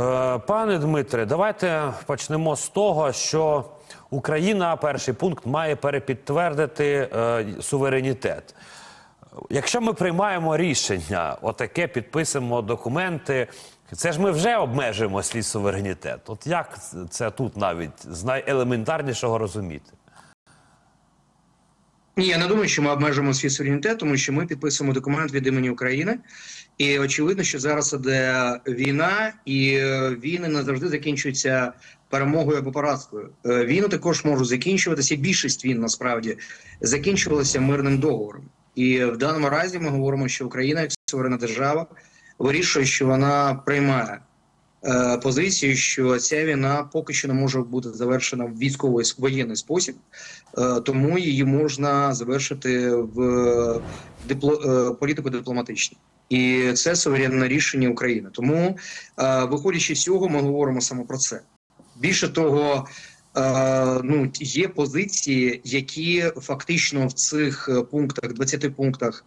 Е, Пане Дмитре, давайте почнемо з того, що Україна, перший пункт, має перепідтвердити е, суверенітет. Якщо ми приймаємо рішення, отаке підписуємо документи, це ж ми вже обмежуємо свій суверенітет. От як це тут навіть з найелементарнішого розуміти? Ні, я не думаю, що ми обмежуємо свій суверенітет, тому що ми підписуємо документ від імені України. І очевидно, що зараз іде війна, і війни не завжди закінчуються перемогою або поразкою. Е, Війни також можуть закінчуватися. Більшість війн насправді закінчувалися мирним договором. І в даному разі ми говоримо, що Україна, як суверенна держава, вирішує, що вона приймає е, позицію, що ця війна поки що не може бути завершена в військовий воєнний спосіб, е, тому її можна завершити в дипло, е, політико дипломатично. І це суверенне рішення України. Тому, е, виходячи з цього, ми говоримо саме про це. Більше того, е, ну є позиції, які фактично в цих пунктах, 20 пунктах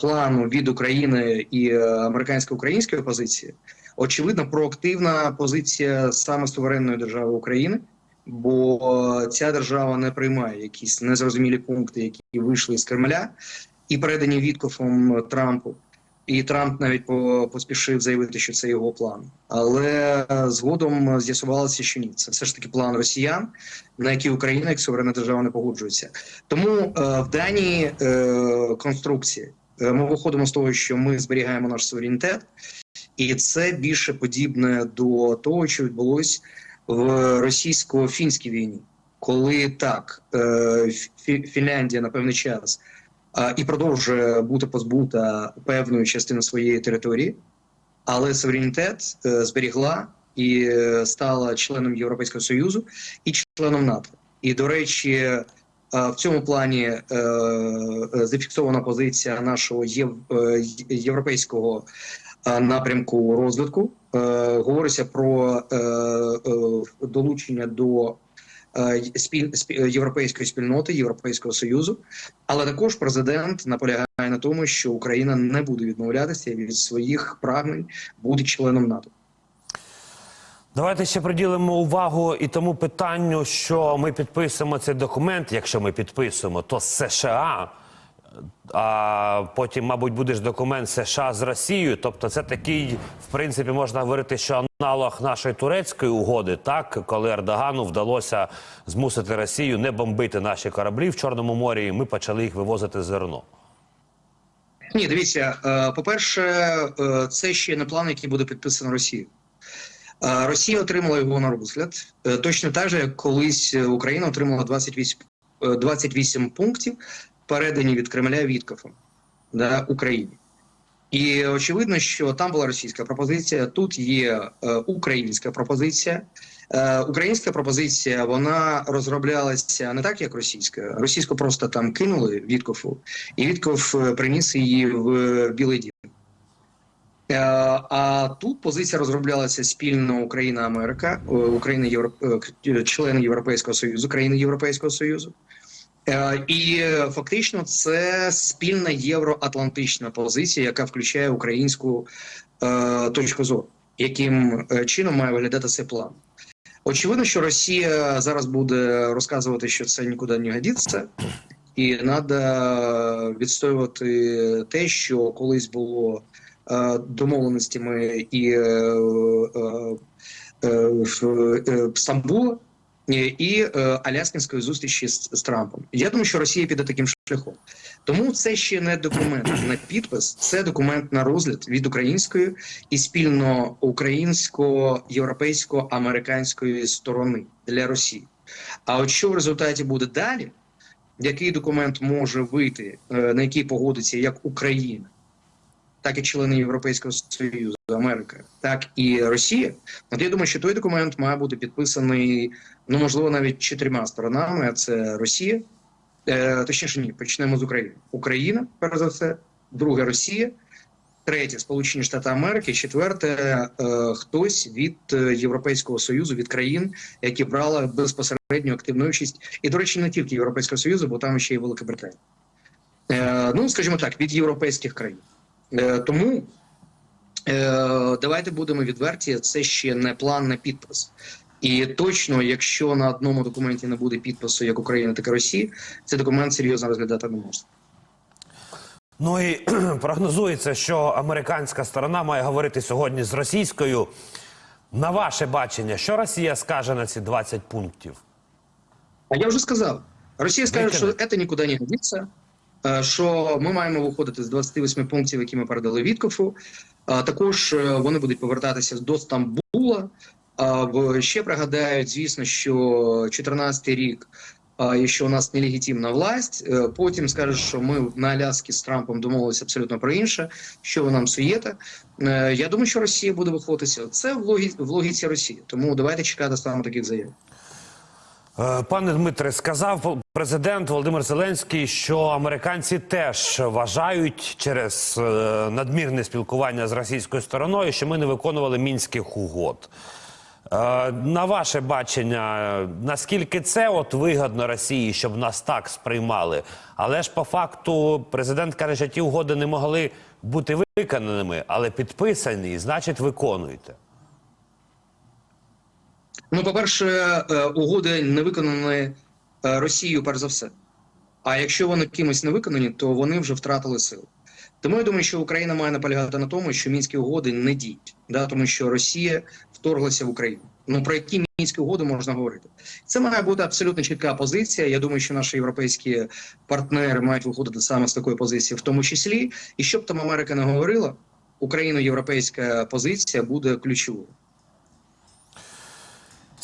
плану від України і американсько-української позиції, очевидно, проактивна позиція саме суверенної держави України. Бо ця держава не приймає якісь незрозумілі пункти, які вийшли з Кремля, і передані Віткофом Трампу. І Трамп навіть по- поспішив заявити, що це його план. Але е, згодом з'ясувалося, що ні, це все ж таки план росіян, на який Україна як суверенна держава не погоджується. Тому е, в даній е, конструкції е, ми виходимо з того, що ми зберігаємо наш суверенітет, і це більше подібне до того, що відбулось в російсько-фінській війні, коли так е, Фінляндія на певний час і продовжує бути позбута певної частини своєї території, але суверенітет е, зберігла і е, стала членом Європейського союзу і членом НАТО. І до речі, в цьому плані зафіксована позиція нашого єв, європейського напрямку розвитку. Е, Говориться про е, е, долучення до е, європейської спільноти, Європейського союзу. Але також президент наполягає на тому, що Україна не буде відмовлятися від своїх прагнень бути членом НАТО. Давайте ще приділимо увагу і тому питанню, що ми підписуємо цей документ. Якщо ми підписуємо, то США. А потім, мабуть, буде ж документ США з Росією. Тобто, це такий, в принципі, можна говорити, що аналог нашої турецької угоди, так коли Ердогану вдалося змусити Росію не бомбити наші кораблі в Чорному морі, і ми почали їх вивозити зерно. Ні, дивіться, е, по-перше, е, це ще не план, який буде підписано Росією. Е, Росія отримала його на розгляд точно так же, як колись Україна отримала 28, е, 28 пунктів, передані від Кремля Віткофом да, Україні. І очевидно, що там була російська пропозиція, тут є е, українська пропозиція. Е, українська пропозиція вона розроблялася не так, як російська. Російську просто там кинули Віткофу, і Вітков е, приніс її в е, Білий Дім. Е, А тут позиція розроблялася спільно Україна, Америка, е, Україна, Євро... е, члени Європейського Союзу, країни Європейського Союзу. Е, І е, фактично це спільна євроатлантична позиція, яка включає українську е, точку зору, яким чином має виглядати цей план. Очевидно, що Росія зараз буде розказувати, що це нікуди не годиться, і треба відстоювати те, що колись було домовленостями і Стамбула і е, Аляскінської зустрічі з, з Трампом. Я думаю, що Росія піде таким шляхом. Тому це ще не документ на підпис, це документ на розгляд від української і спільно українсько-європейсько-американської сторони для Росії. А от що в результаті буде далі? Який документ може вийти, е, на який погодиться як Україна, так і члени Європейського Союзу, Америка, так і Росія. От я думаю, що той документ має бути підписаний, ну можливо, навіть чотирма сторонами. А це Росія, е, точніше, ні, почнемо з України. Україна, перш за все, друге Росія, третє Сполучені Штати Америки, четверте е, хтось від е, Європейського союзу, від країн, які брали безпосередньо активну участь, і до речі, не тільки Європейського союзу, бо там ще й Велика Британія. Е, ну, скажімо так, від європейських країн. Е, тому Е, давайте будемо відверті, це ще не план на підпис. І точно, якщо на одному документі не буде підпису як України, так і Росії, цей документ серйозно розглядати не можна. Ну і прогнозується, що американська сторона має говорити сьогодні з російською. На ваше бачення, що Росія скаже на ці 20 пунктів? А я вже сказав, Росія скаже, що це нікуди не годиться, що ми маємо виходити з 28 пунктів, які ми передали Віткофу. А Також е, вони будуть повертатися до Стамбула. Ще пригадають, звісно, що 14 рік, і що у нас нелегітимна власть. Е, Потім скажуть, що ми на Аляскі з Трампом домовилися абсолютно про інше, що ви нам суєте. Е, Я думаю, що Росія буде виходитися. Це в логіці Росії. Тому давайте чекати саме таких заяв. Е, Пане Дмитре, сказав президент Володимир Зеленський, що американці теж вважають через е, надмірне спілкування з російською стороною, що ми не виконували мінських угод. Е, На ваше бачення, наскільки це от вигодно Росії, щоб нас так сприймали? Але ж по факту президент каже, що ті угоди не могли бути виконаними, але підписані, значить, виконуйте. Ну, по-перше, е, угоди не виконані е, Росією, перш за все. А якщо вони кимось не виконані, то вони вже втратили силу. Тому я думаю, що Україна має наполягати на тому, що мінські угоди не діють, да, тому що Росія вторглася в Україну. Ну про які мінські угоди можна говорити? Це має бути абсолютно чітка позиція. Я думаю, що наші європейські партнери мають виходити саме з такої позиції, в тому числі. І щоб там Америка не говорила, Україно-європейська позиція буде ключовою.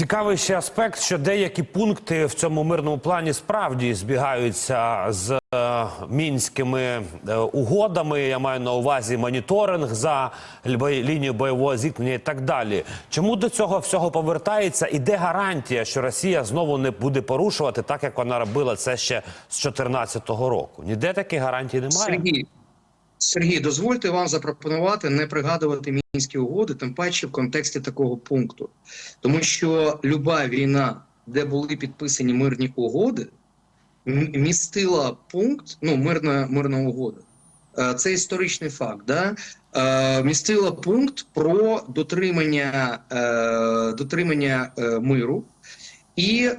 Цікавий ще аспект, що деякі пункти в цьому мирному плані справді збігаються з е, мінськими е, угодами. Я маю на увазі моніторинг за лінією бойового зіткнення і так далі. Чому до цього всього повертається? І де гарантія, що Росія знову не буде порушувати, так як вона робила це ще з 2014 року? Ніде таких гарантій немає. Сергій, Сергій, дозвольте вам запропонувати не пригадувати мінські угоди, тим паче в контексті такого пункту, тому що люба війна, де були підписані мирні угоди, містила пункт, ну мирна мирна угода. Е, Це історичний факт. Да? Е, Містила пункт про дотримання, е, дотримання миру і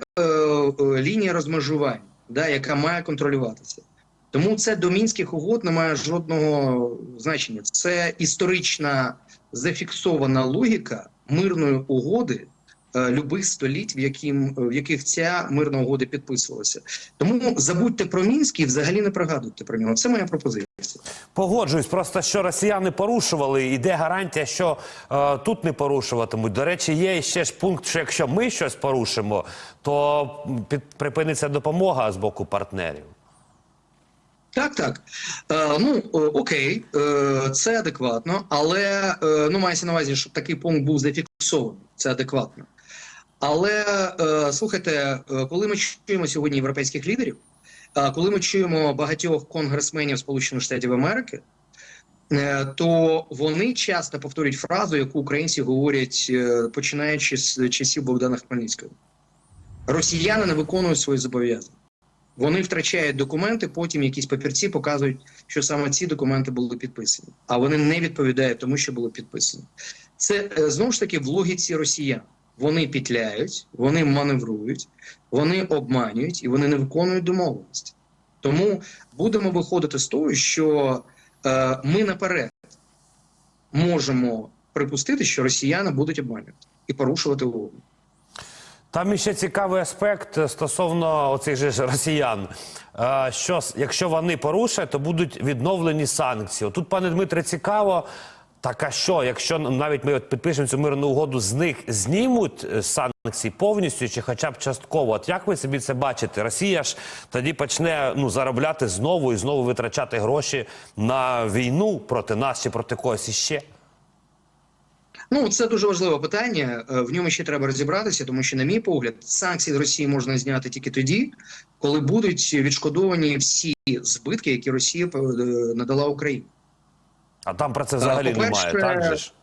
лінія розмежувань, да, яка має контролюватися. Тому це до мінських угод не має жодного значення. Це історична зафіксована логіка мирної угоди е, любих століть, в, яким, в яких ця мирна угода підписувалася. Тому забудьте про мінськ і взагалі не пригадуйте про нього. Це моя пропозиція. Погоджуюсь, просто що росіяни порушували, і де гарантія, що е, тут не порушуватимуть. До речі, є ще ж пункт, що якщо ми щось порушимо, то під, припиниться допомога з боку партнерів. Так, так. Е, ну окей, е, це адекватно, але е, ну мається на увазі, щоб такий пункт був зафіксований. Це адекватно. Але е, слухайте, е, коли ми чуємо сьогодні європейських лідерів, е, коли ми чуємо багатьох конгресменів Сполучених Штатів Америки, е, то вони часто повторюють фразу, яку українці говорять, е, починаючи з часів Богдана Хмельницького: Росіяни не виконують свої зобов'язання. Вони втрачають документи, потім якісь папірці показують, що саме ці документи були підписані, а вони не відповідають тому, що було підписано. Це е, знову ж таки в логіці росіян. Вони пітляють, вони маневрують, вони обманюють і вони не виконують домовленості. Тому будемо виходити з того, що е, ми наперед можемо припустити, що росіяни будуть обманювати і порушувати угоду. Там іще цікавий аспект стосовно оцих же ж росіян. Е, Що якщо вони порушать, то будуть відновлені санкції. Тут, пане Дмитре, цікаво. Так а що, якщо навіть ми от підпишемо цю мирну угоду, з них знімуть е, санкції повністю чи хоча б частково? От як ви собі це бачите? Росія ж тоді почне ну заробляти знову і знову витрачати гроші на війну проти нас чи проти когось іще? Ну, це дуже важливе питання. Е, В ньому ще треба розібратися, тому що, на мій погляд, санкції з Росії можна зняти тільки тоді, коли будуть відшкодовані всі збитки, які Росія е, надала Україні. А там про це взагалі немає, так же ж?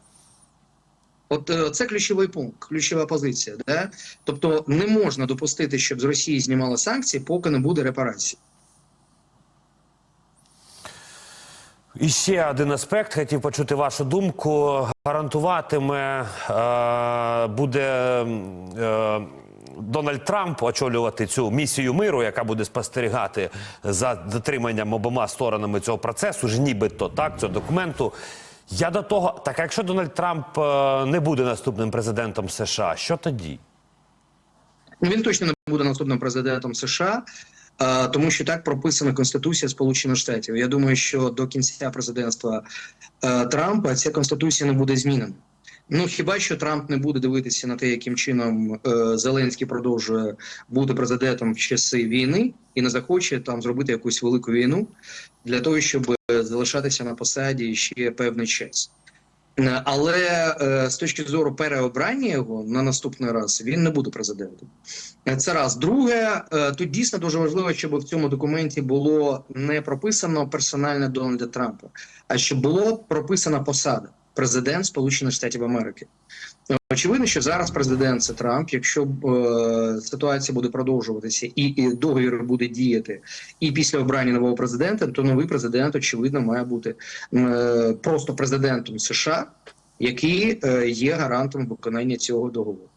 От е, це ключовий пункт, ключова позиція. Да? Тобто не можна допустити, щоб з Росії знімали санкції, поки не буде репарації. І ще один аспект, хотів почути вашу думку. Гарантуватиме е, буде е, Дональд Трамп очолювати цю місію миру, яка буде спостерігати за дотриманням обома сторонами цього процесу, ж нібито так, цього документу. Я до того, так якщо Дональд Трамп е, не буде наступним президентом США, що тоді? Він точно не буде наступним президентом США, тому що так прописана Конституція Сполучених Штатів. Я думаю, що до кінця президентства е, Трампа ця конституція не буде змінена. Ну хіба що Трамп не буде дивитися на те, яким чином е, Зеленський продовжує бути президентом в часи війни і не захоче там зробити якусь велику війну для того, щоб е, залишатися на посаді ще певний час. Е, Але е, з точки зору переобрання його на наступний раз він не буде президентом. Е, Це раз. Друге, тут дійсно дуже важливо, щоб в цьому документі було не прописано персональне Дональда Трампа, а щоб було прописана посада президент Сполучених Штатів Америки. Очевидно, що зараз президент це Трамп. Якщо е, ситуація буде продовжуватися і, і договір буде діяти, і після обрання нового президента, то новий президент, очевидно, має бути е, просто президентом США, який е, є гарантом виконання цього договору.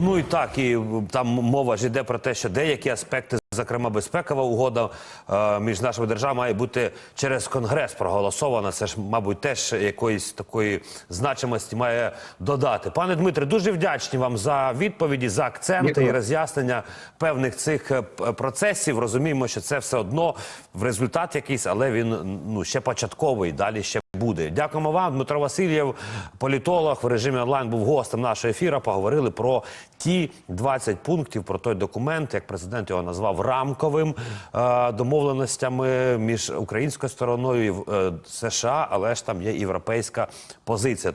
Ну і так, і там мова ж йде про те, що деякі аспекти, зокрема безпекова угода е, між нашими державами, має бути через конгрес проголосована. Це ж, мабуть, теж якоїсь такої значимості має додати. Пане Дмитре, дуже вдячні вам за відповіді, за акценти Дякую. і роз'яснення певних цих е, процесів. Розуміємо, що це все одно в результат якийсь, але він ну ще початковий. Далі ще буде. Дякуємо вам, Дмитро Васильєв, політолог в режимі онлайн був гостем нашого ефіру. Поговорили про ті 20 пунктів, про той документ, як президент його назвав рамковим е, домовленостями між українською стороною і е, США, але ж там є європейська позиція.